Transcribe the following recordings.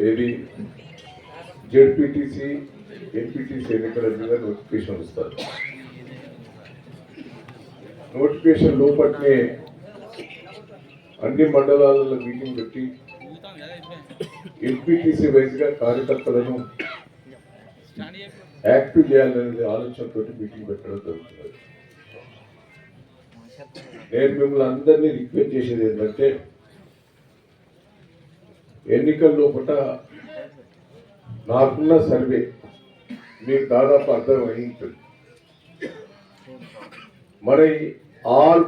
ఏది? జెడ్పీటీసీ ఎన్పిటిసి ఎన్నికల మీద నోటిఫికేషన్ ఇస్తారు నోటిఫికేషన్ లోపట్నే అన్ని మండలాలలో మీటింగ్ పెట్టి ఎంపీటీసీ వైజ్గా కార్యకర్తలను యాక్టివ్ చేయాలనే ఆలోచనతో మీటింగ్ పెట్టడం జరుగుతున్నది నేను మిమ్మల్ని అందరినీ రిక్వెస్ట్ చేసేది ఏంటంటే ఎన్నికల లోపల నాకున్న సర్వే మీకు దాదాపు అర్థం మరి ఆల్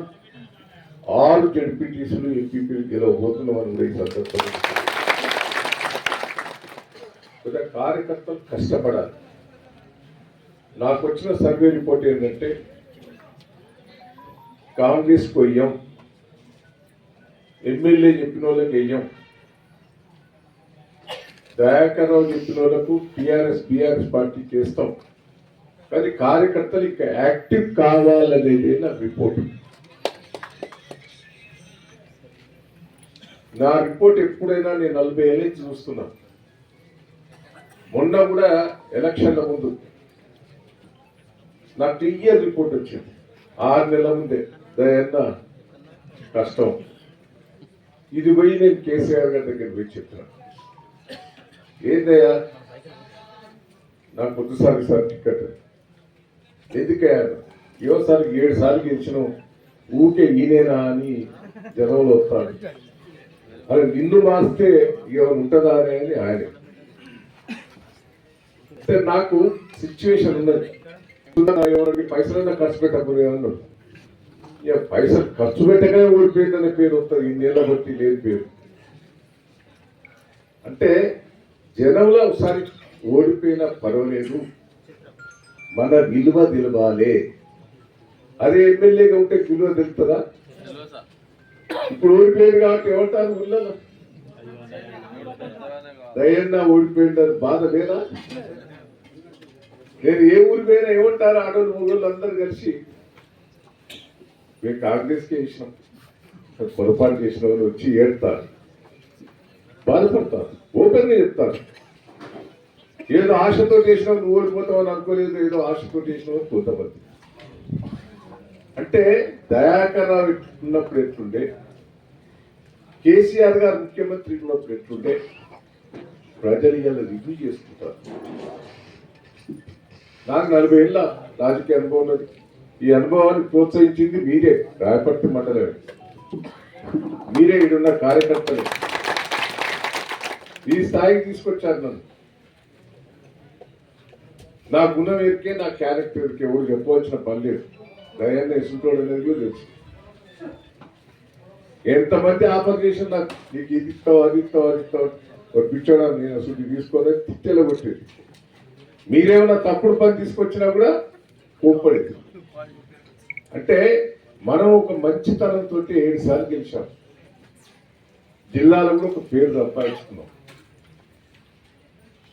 ఆల్ జడ్పీటీసీలు ఎంపీపీలు గెలవబోతున్నామని కూడా ఈ సందర్భంగా కొద్దిగా కార్యకర్తలు కష్టపడాలి. నాకు వచ్చిన సర్వే రిపోర్ట్ ఏంటంటే కాంగ్రెస్ కొయ్యం ఎమ్మెల్యే చెప్పిన వాళ్ళకి వెయ్యం. దయాకర్ రావు చెప్పిన వాళ్ళకు టిఆర్ఎస్ బిఆర్ఎస్ పార్టీ చేస్తాం. కానీ కార్యకర్తలు ఇంకా యాక్టివ్ కావాలనేది నా రిపోర్ట్. నా రిపోర్ట్ ఎప్పుడైనా నేను నలభై ఏళ్ళ నుంచి చూస్తున్నా. మొన్న కూడా ఎలక్షన్ల ముందు నాకు టీఆర్ రిపోర్ట్ వచ్చింది. ఆరు నెలల ముందే దయన్నా కష్టం. ఇది పోయి నేను కేసీఆర్ గారి దగ్గర పోయి చెప్తున్నాను ఏందయ్యా? నాకు కొద్దిసారి సార్ టికెట్. ఎందుకయ్యా ఏసారి ఏడు సార్లు గెలిచిన. ఊకే ఈనేనా అని జనంలో వస్తాడు. అరే నిన్ను మాస్తే ఎవరు ఉంటుందా అని అని ఆయన. అంటే నాకు సిచ్యువేషన్ ఉన్నది. ఎవరికి పైసలైనా ఖర్చు పెట్టకపోయాను ఇక పైసలు ఖర్చు పెట్టగానే ఓడిపోయిందనే పేరు వస్తుంది. ఇన్నేళ్ళ బట్టి లేదు పేరు. అంటే జనంలో ఒకసారి ఓడిపోయినా పర్వాలేదు. మన విలువ తెలవాలి అదే ఎమ్మెల్యేగా ఉంటే విలువ తెలుస్తుందా? ఇప్పుడు ఓడిపోయింది కాబట్టి ఎవరు ఊళ్ళలో? దయన్నా ఓడిపోయింది బాధ లేదా? నేను ఏ ఊరి పోయినా ఏమంటారు మూడు రోజులు అందరు కలిసి మేము కాంగ్రెస్కే ఇచ్చినాం పొరపాటు చేసిన వాళ్ళు వచ్చి ఏడతారు. బాధపడతారు. ఓపెన్గా చెప్తాను ఏదో ఆశతో చేసినావు నువ్వు ఓడిపోతావని అనుకోలేదు ఏదో ఆశతో చేసినావు కొంతమంది అంటే దయాకరావు ఉన్నప్పుడు ఎట్లుండే? కేసీఆర్ గారు ముఖ్యమంత్రి ఉన్నప్పుడు ఎట్లుండే? ప్రజలు ఇలా రివ్యూ చేసుకుంటారు. నాకు నలభై ఏళ్ళ రాజకీయ అనుభవం ఉన్నది. ఈ అనుభవాన్ని ప్రోత్సహించింది మీరే రాయపట్టి మండలమే. మీరే ఇడున్న కార్యకర్తలు. ఈ స్థాయికి తీసుకొచ్చారు నన్ను. నా గుణం ఎరికే నా క్యారెక్టర్ ఎరికే ఎవరు చెప్పవలసిన పని లేదు. దయాన్ని ఇసుంటోడు అనేది కూడా తెలుసు. ఎంతమంది ఆఫర్ చేసిన నాకు నీకు ఇది ఇస్తావు అది ఇస్తావు అది ఇస్తావు ఒక పిచ్చోడా నేను అసలు తీసుకోలేదు తిట్టెలో కొట్టేది. మీరేమన్నా తప్పుడు పని తీసుకొచ్చినా కూడా కోప్పడేది. అంటే మనం ఒక మంచితనంతో ఏడు సార్లు గెలిచాం. జిల్లాలో కూడా ఒక పేరు సంపాదించుకున్నాం.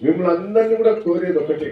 మిమ్మల్ని అందరినీ కూడా కోరేది ఒకటే